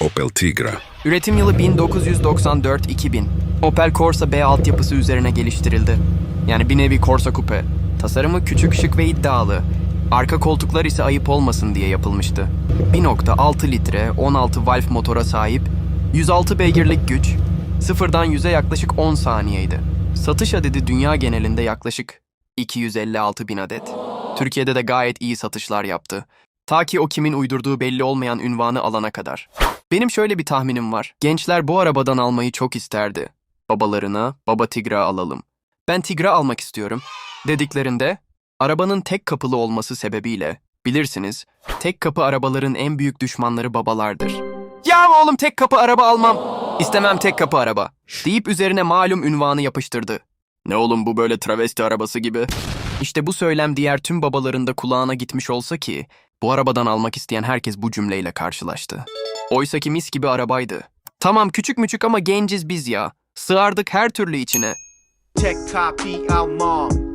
Opel Tigra. Üretim yılı 1994-2000. Opel Corsa B altyapısı üzerine geliştirildi. Yani bir nevi Corsa Coupe. Tasarımı küçük, şık ve iddialı. Arka koltuklar ise ayıp olmasın diye yapılmıştı. 1.6 litre 16 valve motora sahip, 106 beygirlik güç, sıfırdan 100'e yaklaşık 10 saniyeydi. Satış adedi dünya genelinde yaklaşık 256 bin adet. Türkiye'de de gayet iyi satışlar yaptı. Ta ki o kimin uydurduğu belli olmayan ünvanı alana kadar. Benim şöyle bir tahminim var. Gençler bu arabadan almayı çok isterdi. Babalarına baba Tigra alalım. Ben Tigra almak istiyorum. Dediklerinde arabanın tek kapılı olması sebebiyle bilirsiniz tek kapı arabaların en büyük düşmanları babalardır. Ya oğlum tek kapı araba almam. İstemem tek kapı araba. Deyip üzerine malum ünvanı yapıştırdı. Ne oğlum bu böyle travesti arabası gibi. İşte bu söylem diğer tüm babaların da kulağına gitmiş olsa ki bu arabadan almak isteyen herkes bu cümleyle karşılaştı. Oysa ki mis gibi arabaydı. Tamam küçük müçük ama genciz biz ya. Sığardık her türlü içine. Copy out mom.